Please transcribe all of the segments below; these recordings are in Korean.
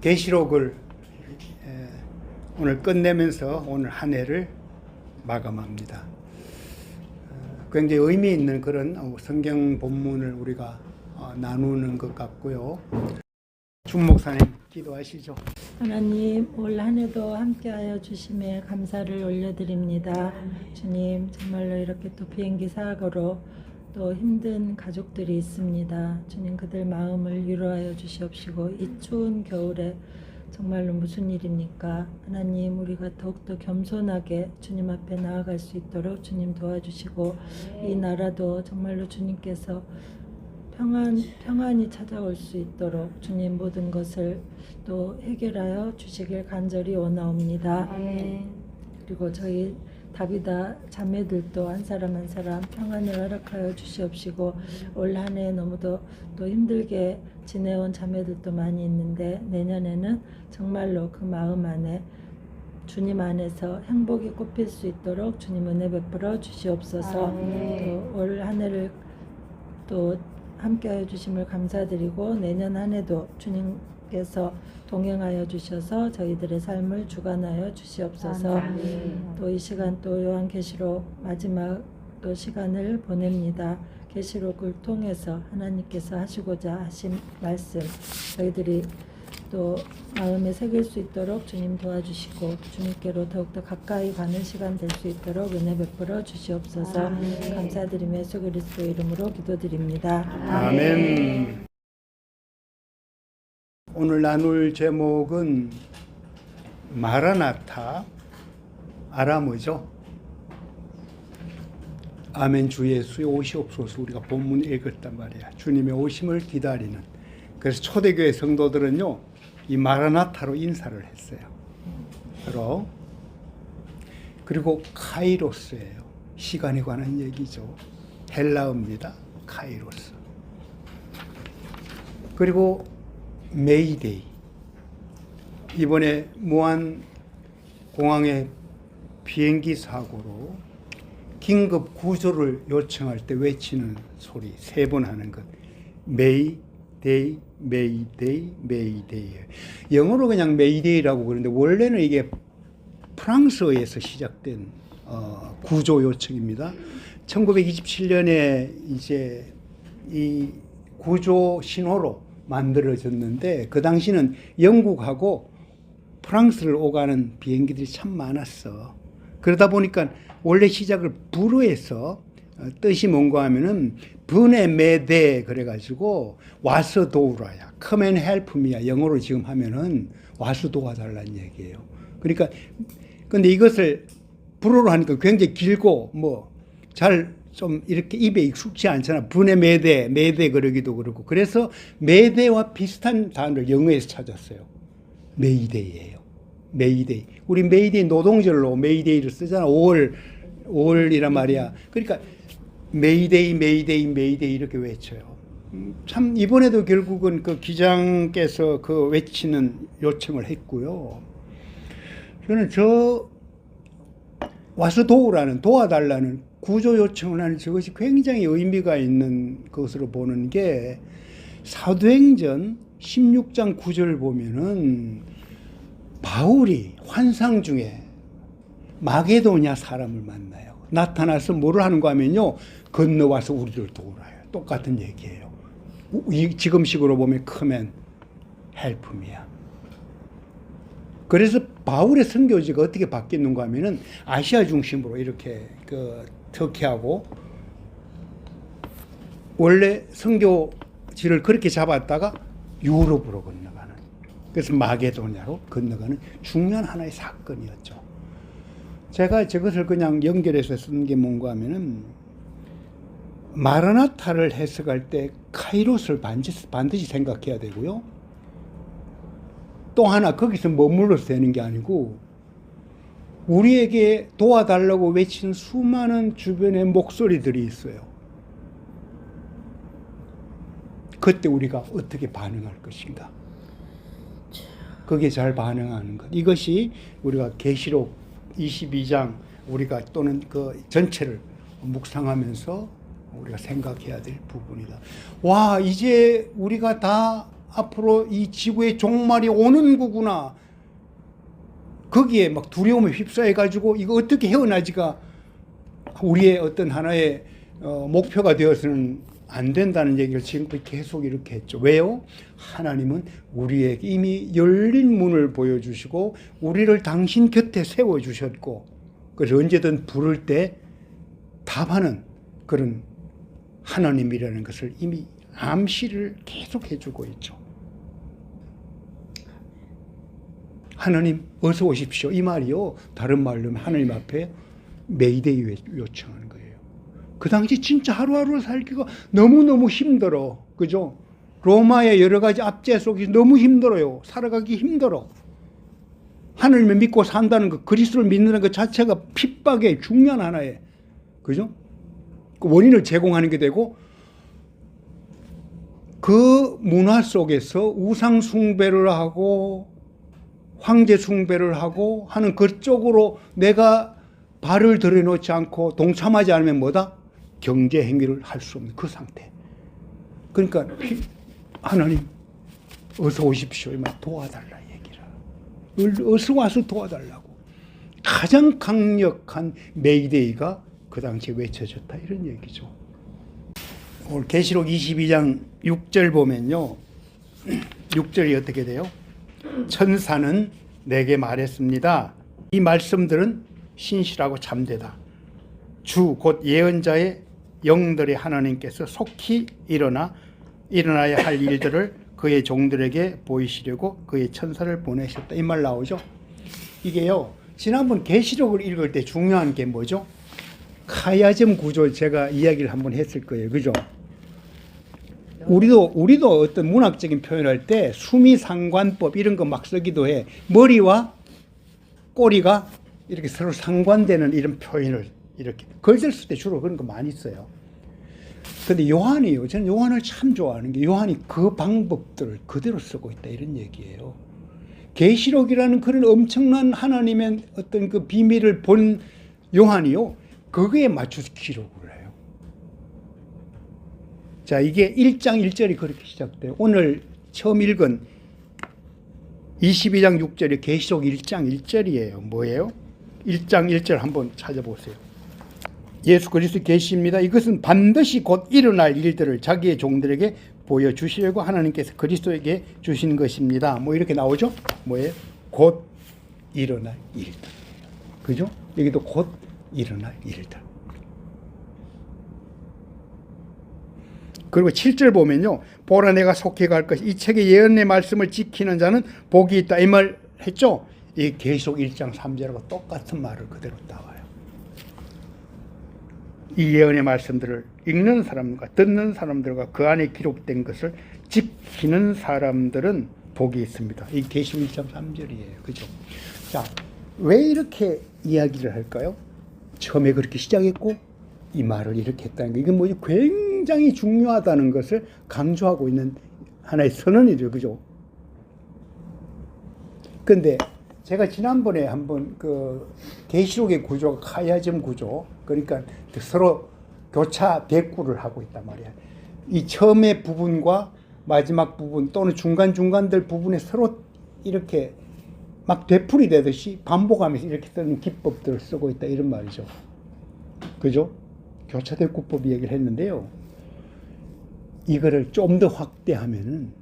계시록을 에, 오늘 끝내면서 오늘 한 해를 마감합니다. 어, 굉장히 의미 있는 그런 어, 성경 본문을 우리가 어, 나누는 것 같고요. 준 목사님 기도하시죠. 하나님 올 한해도 함께하여 주심에 감사를 올려드립니다. 주님 정말로 이렇게 또 비행기 사고로 또 힘든 가족들이 있습니다. 주님 그들 마음을 위로하여 주시옵시고 이 추운 겨울에 정말로 무슨 일입니까? 하나님 우리가 더욱더 겸손하게 주님 앞에 나아갈 수 있도록 주님 도와주시고 이 나라도 정말로 주님께서 평안 평안이 찾아올 수 있도록 주님 모든 것을 또 해결하여 주시길 간절히 원하옵니다. 그리고 저희 다비다 자매들도 한 사람 한 사람 평안을 허락하여 주시옵시고 올 한 해 너무도 또 힘들게 지내온 자매들도 많이 있는데 내년에는 정말로 그 마음 안에 주님 안에서 행복이 꽃필 수 있도록 주님 은혜 베풀어 주시옵소서. 또올 한 해를 또 함께하여 주심을 감사드리고 내년 한 해도 주님께서 동행하여 주셔서 저희들의 삶을 주관하여 주시옵소서. 또 이 시간 또 요한계시록 마지막 또 시간을 보냅니다. 계시록을 통해서 하나님께서 하시고자 하신 말씀 저희들이 또 마음에 새길 수 있도록 주님 도와주시고 주님께로 더욱더 가까이 가는 시간 될 수 있도록 은혜 베풀어 주시옵소서 감사드리며 예수 그리스도 이름으로 기도드립니다. 아멘. 오늘 나눌 제목은 마라나타 아람어죠. 아멘 주 예수의 오시옵소서 우리가 본문 읽었단 말이야. 주님의 오심을 기다리는. 그래서 초대교회 성도들은요 이 마라나타로 인사를 했어요. 그리고 그리고 카이로스예요. 시간에 관한 얘기죠. 헬라어입니다. 카이로스. 그리고 메이데이. 이번에 무한 공항의 비행기 사고로 긴급 구조를 요청할 때 외치는 소리 세 번 하는 것. 메이데이, 메이데이, 메이데이. 영어로 그냥 메이데이라고 그러는데 원래는 이게 프랑스어에서 시작된 어, 구조 요청입니다. 1927년에 이제 이 구조 신호로 만들어졌는데 그 당시는 영국하고 프랑스를 오가는 비행기들이 참 많았어. 그러다 보니까 원래 시작을 불어에서 어, 뜻이 뭔가 하면은 분의 매대 그래가지고 와서 도우라야 help me야 영어로 지금 하면은 와서 도와달라는 얘기예요. 그러니까 근데 이것을 불어로 하니까 굉장히 길고 뭐 잘 좀 이렇게 입에 익숙치 않잖아. 분의 매대, 매대 그러기도 그렇고. 그래서 매대와 비슷한 단어를 영어에서 찾았어요. 메이데이예요. 메이데이. 우리 메이데이 노동절로 메이데이를 쓰잖아. 5월 5월이란 말이야. 그러니까 메이데이, 메이데이, 메이데이 이렇게 외쳐요. 음, 참 이번에도 결국은 그 기장께서 그 외치는 요청을 했고요. 저는 저 와서 도우라는 도와달라는 구조 요청을 하는 저것이 굉장히 의미가 있는 것으로 보는 게 사도행전 16장 9절 보면은 바울이 환상 중에 마게도냐 사람을 만나요. 나타나서 뭐를 하는가 하면요. 건너와서 우리를 도우라요. 똑같은 얘기예요. 이 지금식으로 보면 크면 헬프미야. 그래서 바울의 선교지가 어떻게 바뀌는가 하면은 아시아 중심으로 이렇게 그 터키하고 원래 선교지를 그렇게 잡았다가 유럽으로 건너가는 그래서 마게도냐로 건너가는 중요한 하나의 사건이었죠. 제가 저것을 그냥 연결해서 쓴 게 뭔가 하면은 마라나타를 해석할 때 카이로스를 반드시 생각해야 되고요. 또 하나 거기서 머물러서 되는 게 아니고 우리에게 도와달라고 외치는 수많은 주변의 목소리들이 있어요. 그때 우리가 어떻게 반응할 것인가? 거기에 잘 반응하는 것. 이것이 우리가 계시록 22장 우리가 또는 그 전체를 묵상하면서 우리가 생각해야 될 부분이다. 와, 이제 우리가 다 앞으로 이 지구의 종말이 오는 거구나. 거기에 막 두려움에 휩싸여 가지고 이거 어떻게 헤어나지가 우리의 어떤 하나의 어, 목표가 되어서는 안 된다는 얘기를 지금까지 계속 이렇게 했죠. 왜요? 하나님은 우리에게 이미 열린 문을 보여주시고 우리를 당신 곁에 세워주셨고 그래서 언제든 부를 때 답하는 그런 하나님이라는 것을 이미 암시를 계속 해주고 있죠. 하나님 어서 오십시오 이 말이요 다른 말로 하나님 앞에 메이데이 요청하는 거예요. 그 당시 진짜 하루하루 살기가 너무너무 힘들어. 그죠? 로마의 여러 가지 압제 속에서 너무 힘들어요. 살아가기 힘들어. 하나님을 믿고 산다는 것, 그리스도를 믿는 것 자체가 핍박의 중요한 하나의 그죠? 그 원인을 제공하는 게 되고 그 문화 속에서 우상 숭배를 하고 황제 숭배를 하고 하는 그쪽으로 내가 발을 들여놓지 않고 동참하지 않으면 뭐다? 경제 행위를 할 수 없는 그 상태. 그러니까 피- 하나님 어서 오십시오. 이말 도와달라 얘기라. 어서 와서 도와달라고. 가장 강력한 메이데이가 그 당시에 외쳐졌다 이런 얘기죠. 오늘 계시록 22장 6절 보면요. 6절이 어떻게 돼요? 천사는 내게 말했습니다. 이 말씀들은 신실하고 참되다. 주 곧 예언자의 영들의 하나님께서 속히 일어나 일어나야 할 일들을 그의 종들에게 보이시려고 그의 천사를 보내셨다. 이 말 나오죠? 이게요. 지난번 계시록을 읽을 때 중요한 게 뭐죠? 카야즘 구조 제가 이야기를 한번 했을 거예요. 그죠? 우리도 우리도 어떤 문학적인 표현할 때 수미상관법 이런 거 막 쓰기도 해. 머리와 꼬리가 이렇게 서로 상관되는 이런 표현을 이렇게 글쓸 쓸때 주로 그런 거 많이 써요. 근데 요한이요. 저는 요한을 참 좋아하는 게 요한이 그 방법들을 그대로 쓰고 있다 이런 얘기예요. 계시록이라는 그런 엄청난 하나님의 어떤 그 비밀을 본 요한이요. 거기에 맞춰서 기록을. 자, 이게 1장 1절이 그렇게 시작돼요. 오늘 처음 읽은 22장 6절이 계시록 1장 1절이에요. 뭐예요? 1장 1절 한번 찾아보세요. 예수 그리스도 계시입니다. 이것은 반드시 곧 일어날 일들을 자기의 종들에게 보여주시려고 하나님께서 그리스도에게 주신 것입니다. 뭐 이렇게 나오죠? 뭐예요? 곧 일어날 일들. 그죠? 여기도 곧 일어날 일들. 그리고 7절 보면요. 보라 내가 속히 갈 것이 이 책의 예언의 말씀을 지키는 자는 복이 있다. 이 말 했죠? 이 계속 1장 3절하고 똑같은 말을 그대로 따와요. 이 예언의 말씀들을 읽는 사람과 듣는 사람들과 그 안에 기록된 것을 지키는 사람들은 복이 있습니다. 이 계시록 1장 3절이에요. 그죠? 자, 왜 이렇게 이야기를 할까요? 처음에 그렇게 시작했고 이 말을 이렇게 했다는 거. 이건 뭐지? 굉장히 중요하다는 것을 강조하고 있는 하나의 선언이죠. 그죠? 근데 제가 지난번에 한번 그 계시록의 구조가 카야즘 구조 그러니까 그 서로 교차 대꾸를 하고 있단 말이야. 이 처음의 부분과 마지막 부분 또는 중간 중간들 부분에 서로 이렇게 막 되풀이 되듯이 반복하면서 이렇게 쓰는 기법들을 쓰고 있다 이런 말이죠. 그죠? 교차 대꾸법 얘기를 했는데요. 이거를 좀 더 확대하면은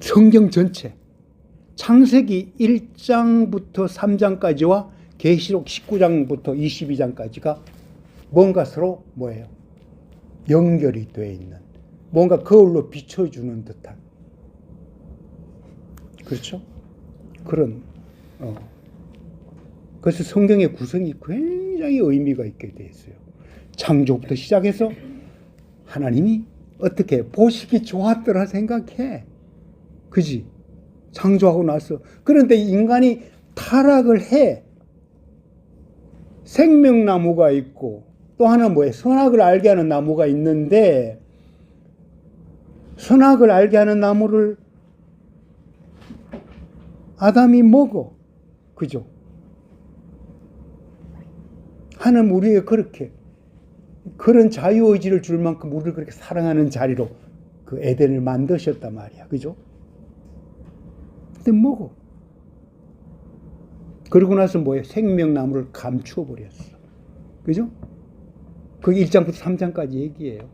성경 전체 창세기 1장부터 3장까지와 계시록 19장부터 22장까지가 뭔가 서로 뭐예요? 연결이 되어 있는 뭔가 거울로 비춰주는 듯한 그렇죠? 그런 어. 그래서 성경의 구성이 굉장히 의미가 있게 돼 있어요. 창조부터 시작해서 하나님이 어떻게 보시기 좋았더라 생각해. 그지? 창조하고 나서. 그런데 인간이 타락을 해. 생명나무가 있고 또 하나 뭐예요? 선악을 알게 하는 나무가 있는데 선악을 알게 하는 나무를 아담이 먹어. 그죠? 하나님 우리에게 그렇게 그런 자유의지를 줄 만큼 우리를 그렇게 사랑하는 자리로 그그 에덴을 만드셨단 말이야. 그죠? 근데 뭐고? 그러고 나서 뭐예요? 생명나무를 감추어 버렸어. 그죠? 그게 1장부터 3장까지 얘기예요.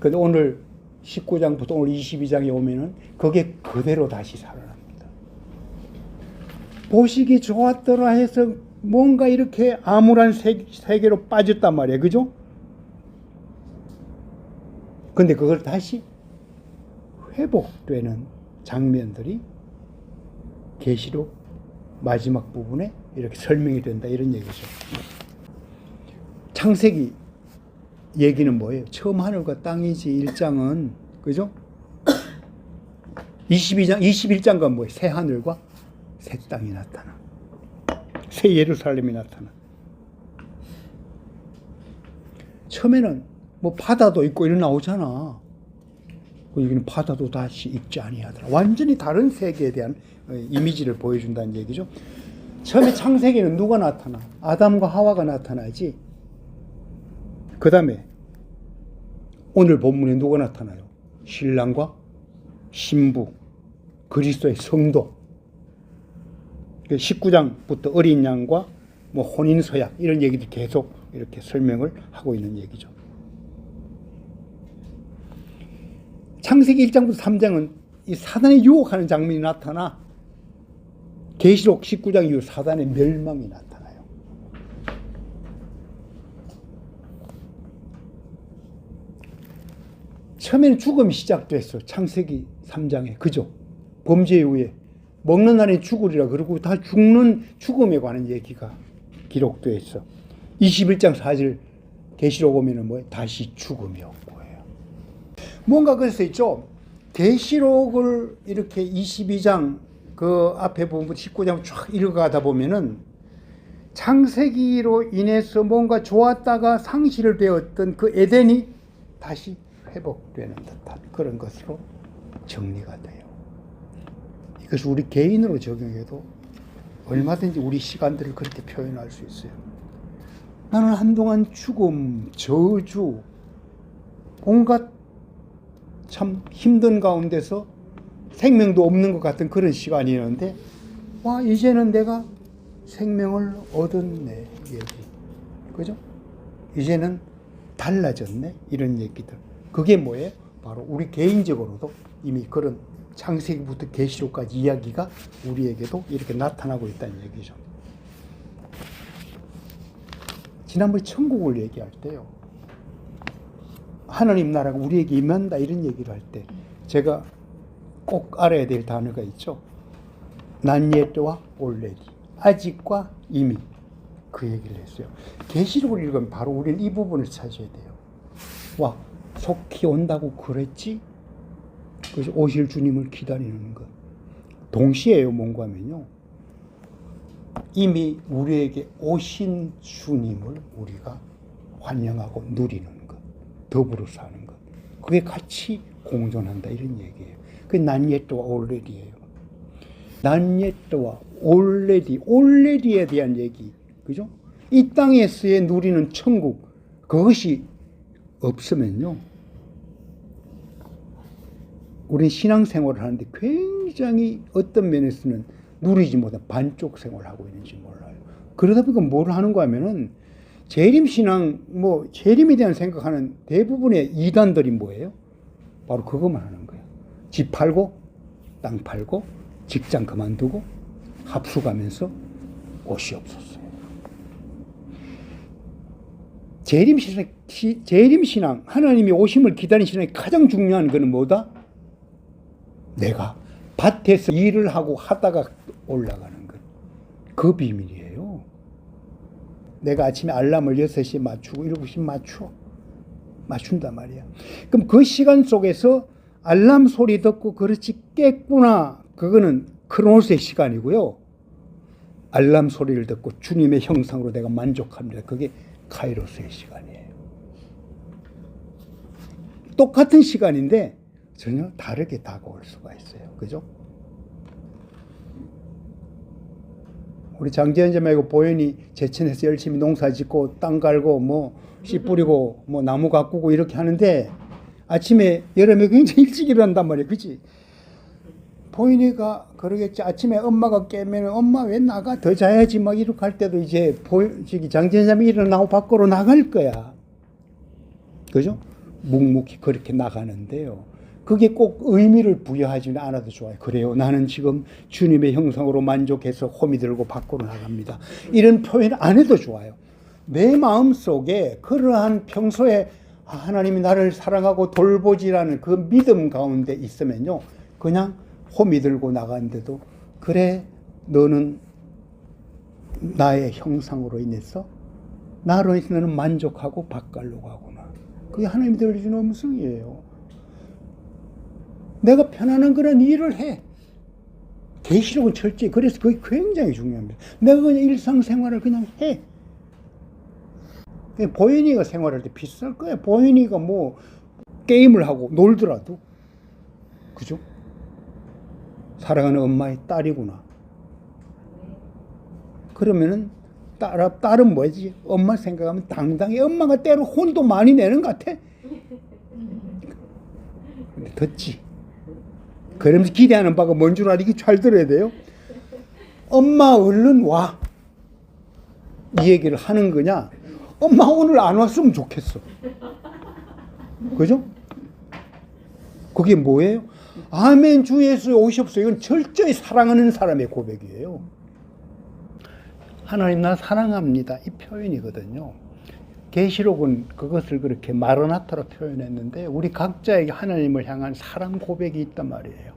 근데 오늘 19장부터 오늘 22장에 오면은 그게 그대로 다시 살아납니다. 보시기 좋았더라 해서 뭔가 이렇게 암울한 세, 세계로 빠졌단 말이에요. 그죠? 근데 그걸 다시 회복되는 장면들이 계시록 마지막 부분에 이렇게 설명이 된다 이런 얘기죠. 창세기 얘기는 뭐예요? 처음 하늘과 땅이지 1장은 그죠? 22장 21장과 뭐예요? 새 하늘과 새 땅이 나타나. 새 예루살렘이 나타나. 처음에는 뭐 바다도 있고 이런 나오잖아. 그 여기는 바다도 다시 있지 아니하더라. 완전히 다른 세계에 대한 어, 이미지를 보여준다는 얘기죠. 처음에 창세기는 누가 나타나? 아담과 하와가 나타나지. 그 다음에 오늘 본문에 누가 나타나요? 신랑과 신부, 그리스도의 성도. 19장부터 어린 양과 뭐 혼인 서약 이런 얘기들 계속 이렇게 설명을 하고 있는 얘기죠. 창세기 1장부터 3장은 이 사단의 유혹하는 장면이 나타나 계시록 19장 이후 사단의 멸망이 나타나요. 처음에는 죽음이 시작됐어. 창세기 3장에. 그죠? 범죄 이후에 먹는 날에 죽으리라 그러고 다 죽는 죽음에 관한 얘기가 기록되어 있어. 21장 4절 계시록 오면은 뭐예요? 다시 죽음이 없고예요. 뭔가 그래서 있죠. 계시록을 이렇게 22장 그 앞에 보면 19장 쫙 읽어가다 보면은 창세기로 인해서 뭔가 좋았다가 상실을 되었던 그 에덴이 다시 회복되는 듯한 그런 것으로 정리가 돼요. 이것을 우리 개인으로 적용해도 얼마든지 우리 시간들을 그렇게 표현할 수 있어요. 나는 한동안 죽음, 저주, 온갖 참 힘든 가운데서 생명도 없는 것 같은 그런 시간이었는데, 와, 이제는 내가 생명을 얻었네, 얘기. 그죠? 이제는 달라졌네, 이런 얘기들. 그게 뭐예요? 바로 우리 개인적으로도 이미 그런 창세기부터 계시록까지 이야기가 우리에게도 이렇게 나타나고 있다는 얘기죠. 지난번에 천국을 얘기할 때요. 하나님 나라가 우리에게 임한다 이런 얘기를 할 때 제가 꼭 알아야 될 단어가 있죠. 난예트와 올레디 아직과 이미 그 얘기를 했어요. 계시록을 읽으면 바로 우리는 이 부분을 찾아야 돼요. 와 속히 온다고 그랬지? 그래서 오실 주님을 기다리는 것. 동시에요, 뭔가 하면요. 이미 우리에게 오신 주님을 우리가 환영하고 누리는 것. 더불어 사는 것. 그게 같이 공존한다, 이런 얘기예요. 그게 난예또와 올레디예요. 난예또와 올레디, 올레디에 대한 얘기. 그죠? 이 땅에서의 누리는 천국. 그것이 없으면요. 우리 신앙생활을 하는데 굉장히 어떤 면에서는 누리지 못한 반쪽 생활을 하고 있는지 몰라요. 그러다 보니까 뭘 하는가 하면은 재림 신앙, 뭐, 재림에 대한 생각하는 대부분의 이단들이 뭐예요? 바로 그것만 하는 거예요. 집 팔고, 땅 팔고, 직장 그만두고, 합수 가면서 옷이 없었어요. 재림 신앙, 재림 신앙, 하나님이 오심을 기다리는 신앙의 가장 중요한 것은 뭐다? 내가 밭에서 일을 하고 하다가 올라가는 것. 그 비밀이에요. 내가 아침에 알람을 6시에 맞추고 7시에 맞춰. 맞춘단 말이야. 그럼 그 시간 속에서 알람 소리 듣고 그렇지 깼구나. 그거는 크로노스의 시간이고요. 알람 소리를 듣고 주님의 형상으로 내가 만족합니다. 그게 카이로스의 시간이에요. 똑같은 시간인데 전혀 다르게 다가올 수가 있어요. 그죠? 우리 장지현 자매하고 보현이 제천에서 열심히 농사 짓고 땅 갈고 뭐 씨 뿌리고 뭐 나무 가꾸고 이렇게 하는데 아침에 여름에 굉장히 일찍 일어난단 말이야. 그치? 보인이가 그러겠지. 아침에 엄마가 깨면 엄마 왜 나가? 더 자야지. 막 이렇게 할 때도 이제 장전삼이 일어나고 밖으로 나갈 거야. 그죠? 묵묵히 그렇게 나가는데요. 그게 꼭 의미를 부여하지는 않아도 좋아요. 그래요. 나는 지금 주님의 형상으로 만족해서 호미 들고 밖으로 나갑니다. 이런 표현 안 해도 좋아요. 내 마음 속에 그러한 평소에 아, 하나님이 나를 사랑하고 돌보지라는 그 믿음 가운데 있으면요. 그냥 호미 들고 나가는데도 그래 너는 나의 형상으로 인해서 나로 인해서 너는 만족하고 바깥로 가구나. 그게 하나님이 들려주는 음성이에요. 내가 편안한 그런 일을 해. 계시록은 철저히 그래서 그게 굉장히 중요합니다. 내가 그냥 일상생활을 그냥 해. 그냥 보현이가 생활할 때 비쌀 거야. 보현이가 뭐 게임을 하고 놀더라도 그죠? 사랑하는 엄마의 딸이구나. 그러면은 딸, 딸은 뭐지? 엄마 생각하면 당당히 엄마가 때로 혼도 많이 내는 것 같아. 근데 듣지. 그러면서 기대하는 바가 뭔 줄 알기 잘 들어야 돼요. 엄마 얼른 와. 이 얘기를 하는 거냐? 엄마 오늘 안 왔으면 좋겠어. 그죠? 그게 뭐예요? 아멘 주 예수 오십시오. 이건 철저히 사랑하는 사람의 고백이에요. 하나님 나 사랑합니다. 이 표현이거든요. 계시록은 그것을 그렇게 마르나타로 표현했는데 우리 각자에게 하나님을 향한 사랑 고백이 있단 말이에요.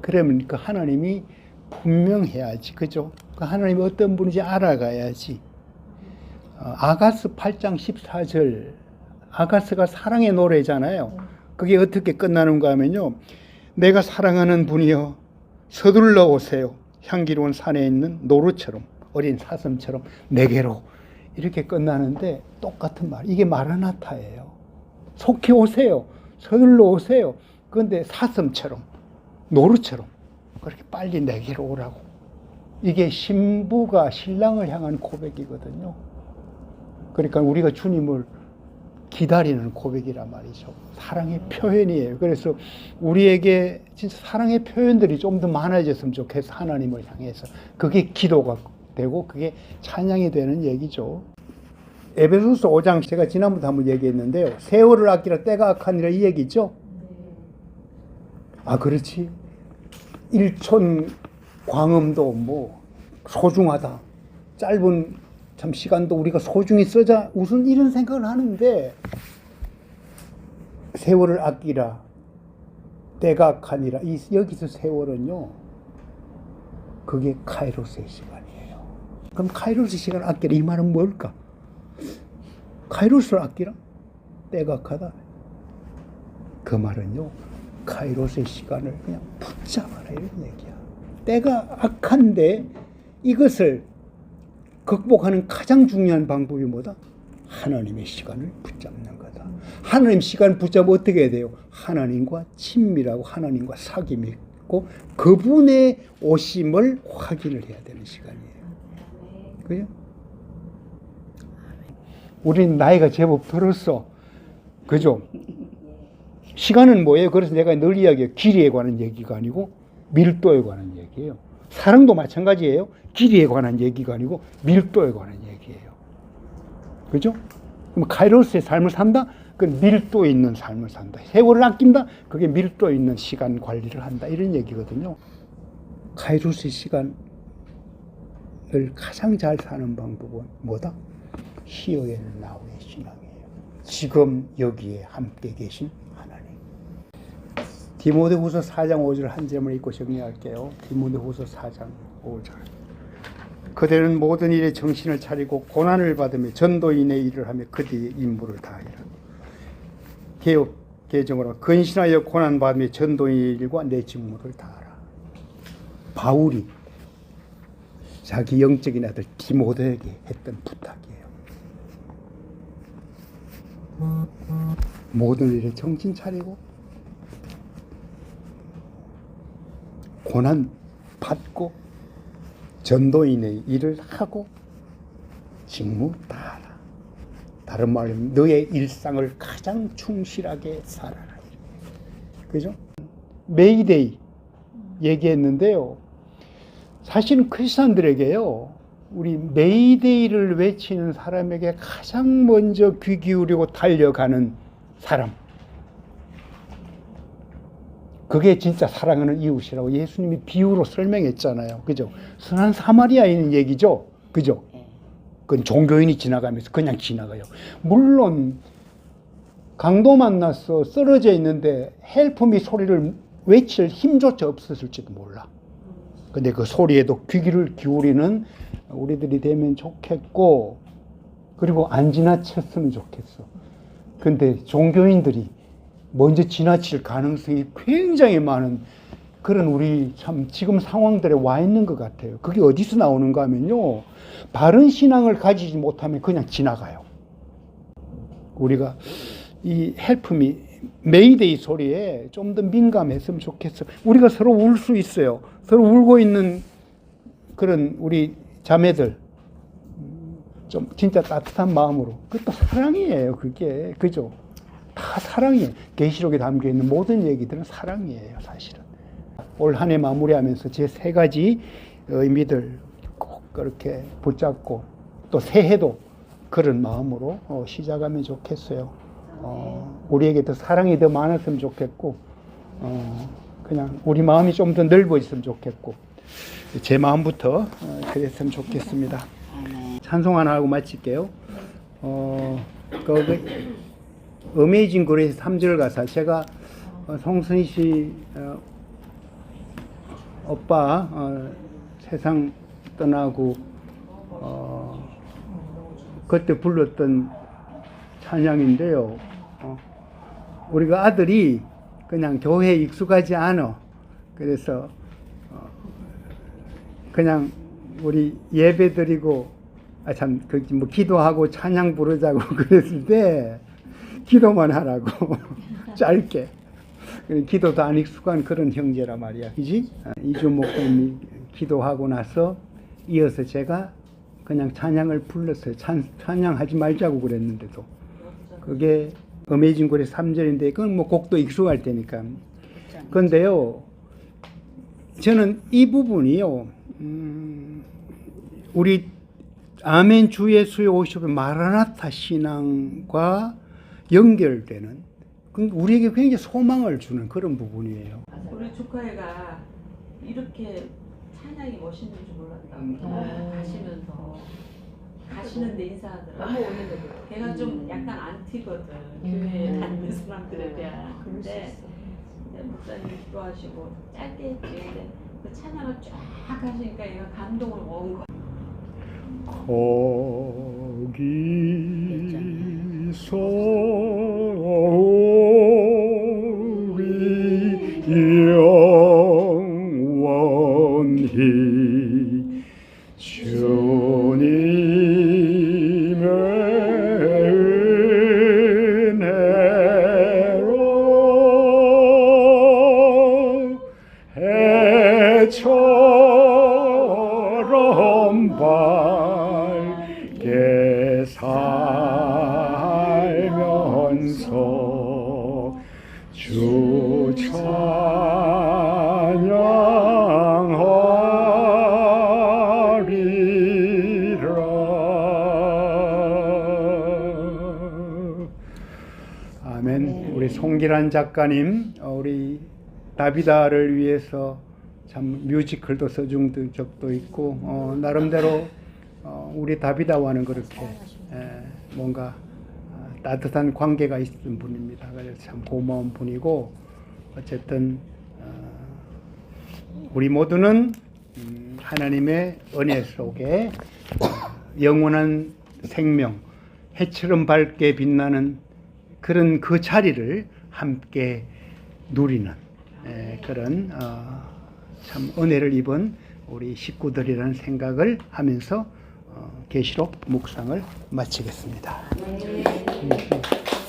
그러면 그 하나님이 분명해야지. 그죠? 그 하나님이 어떤 분인지 알아가야지. 어, 아가스 8장 14절 아가스가 사랑의 노래잖아요. 그게 어떻게 끝나는가 하면요. 내가 사랑하는 분이여 서둘러 오세요. 향기로운 산에 있는 노루처럼 어린 사슴처럼 내게로 이렇게 끝나는데 똑같은 말. 이게 마라나타예요. 속히 오세요. 서둘러 오세요. 그런데 사슴처럼 노루처럼 그렇게 빨리 내게로 오라고. 이게 신부가 신랑을 향한 고백이거든요. 그러니까 우리가 주님을 기다리는 고백이란 말이죠. 사랑의 표현이에요. 그래서 우리에게 진짜 사랑의 표현들이 좀 더 많아졌으면 좋겠어. 하나님을 향해서. 그게 기도가 되고 그게 찬양이 되는 얘기죠. 에베소서 5장 제가 지난번에 한번 얘기했는데요. 세월을 아끼라 때가 악하니라 이 얘기죠. 아 그렇지. 일촌 광음도 뭐 소중하다. 짧은 참 시간도 우리가 소중히 쓰자. 우선 이런 생각을 하는데 세월을 아끼라. 때가 악하니라. 이 여기서 세월은요. 그게 카이로스의 시간이에요. 그럼 카이로스 시간을 아끼라 이 말은 뭘까? 카이로스를 아끼라? 악하다. 그 말은요. 카이로스의 시간을 그냥 붙잡아라 이런 얘기야. 때가 악한데 이것을 극복하는 가장 중요한 방법이 뭐다? 하나님의 시간을 붙잡는 거다. 하나님 시간을 붙잡으면 어떻게 해야 돼요? 하나님과 친밀하고 하나님과 사귐이 있고 그분의 오심을 확인을 해야 되는 시간이에요. 그죠? 우리는 나이가 제법 들었어. 그죠? 시간은 뭐예요? 그래서 내가 늘 이야기해요. 길이에 관한 얘기가 아니고 밀도에 관한 얘기예요. 사랑도 마찬가지예요. 길이에 관한 얘기가 아니고 밀도에 관한 얘기예요. 그죠? 그럼 카이로스의 삶을 산다? 그건 밀도 있는 삶을 산다. 세월을 아낀다? 그게 밀도 있는 시간 관리를 한다. 이런 얘기거든요. 카이로스의 시간 을 가장 잘 사는 방법은 뭐다? 히어엘 나우의 신앙이에요. 지금 여기에 함께 계신 하나님. 디모데후서 4장 5절 한 점을 읽고 정리할게요. 디모데후서 4장 5절. 그대는 모든 일에 정신을 차리고 고난을 받으며 전도인의 일을 하며 그 뒤에 임무를 다하리라. 개혁 개정으로 근신하여 고난 받으며 전도인의 일과 내 직무를 다하라. 바울이 자기 영적인 아들 디모데에게 했던 부탁이에요. 모든 일에 정신 차리고 고난 받고 전도인의 일을 하고 직무 다하라. 다른 다른 말로 너의 일상을 가장 충실하게 살아라. 그죠? 메이데이 얘기했는데요. 사실은 크리스천들에게요. 우리 메이데이를 외치는 사람에게 가장 먼저 귀 기울이고 달려가는 사람. 그게 진짜 사랑하는 이웃이라고 예수님이 비유로 설명했잖아요. 그죠? 선한 사마리아인 얘기죠. 그죠? 그건 종교인이 지나가면서 그냥 지나가요. 물론 강도 만났어 쓰러져 있는데 헬프미 소리를 외칠 힘조차 없었을지도 몰라. 근데 그 소리에도 귀기를 기울이는 우리들이 되면 좋겠고 그리고 안 지나쳤으면 좋겠어. 근데 종교인들이 먼저 지나칠 가능성이 굉장히 많은 그런 우리 참 지금 상황들에 와 있는 것 같아요. 그게 어디서 나오는가 하면요. 바른 신앙을 가지지 못하면 그냥 지나가요. 우리가 이 헬프미 메이데이 소리에 좀 더 민감했으면 좋겠어. 우리가 서로 울 수 있어요. 서로 울고 있는 그런 우리 자매들 좀 진짜 따뜻한 마음으로 그것도 사랑이에요. 그게 그죠? 다 사랑이에요. 계시록에 담겨 있는 모든 얘기들은 사랑이에요. 사실은 올 한 해 마무리하면서 제 세 가지 의미들 꼭 그렇게 붙잡고 또 새해도 그런 마음으로 어, 시작하면 좋겠어요. 어, 우리에게 더 사랑이 더 많았으면 좋겠고, 어, 그냥 우리 마음이 좀 더 넓어졌으면 좋겠고, 제 마음부터 어, 그랬으면 좋겠습니다. 찬송 하나 하고 마칠게요. 어, 그, 어메이징 그레이스 3절 가사. 제가 어, 송순희 씨 어, 오빠 어, 세상 떠나고 어, 그때 불렀던 찬양인데요. 어, 우리가 아들이 그냥 교회에 익숙하지 않아. 그래서 어, 그냥 우리 예배 드리고 아 참 그뭐 기도하고 찬양 부르자고 그랬을 때 기도만 하라고. 짧게. 기도도 안 익숙한 그런 형제라 말이야. 그지? 아, 이주 목사님이 기도하고 나서 이어서 제가 그냥 찬양을 불렀어요. 찬, 찬양하지 말자고 그랬는데도. 그게 어메이징 고레 3절인데 그건 뭐 곡도 익숙할 테니까 근데요 저는 이 부분이요 음, 우리 아멘 주 예수의 오십의 마라나타 신앙과 연결되는 그 우리에게 굉장히 소망을 주는 그런 부분이에요. 우리 조카애가 이렇게 찬양이 멋있는 줄 몰랐다고 음. 가시면서 가시는데 인사하더라고 걔가 좀 약간 안티거든. 교회에 다니는 사람들에 대한. 근데 근데 목사님 기도하시고 짧게 했지. 근데 그 찬양을 쫙 하시니까 얘가 감동을 먹은 거야. 거기서 우리 작가님, 어, 우리 다비다를 위해서 참 뮤지컬도 써준 적도 있고 어, 나름대로 어, 우리 다비다와는 그렇게 에, 뭔가 어, 따뜻한 관계가 있는 분입니다. 그래서 참 고마운 분이고 어쨌든 어, 우리 모두는 음, 하나님의 은혜 속에 어, 영원한 생명, 해처럼 밝게 빛나는 그런 그 자리를 함께 누리는 에, 그런 어, 참 은혜를 입은 우리 식구들이라는 생각을 하면서 어, 계시록 묵상을 마치겠습니다. 음, 음.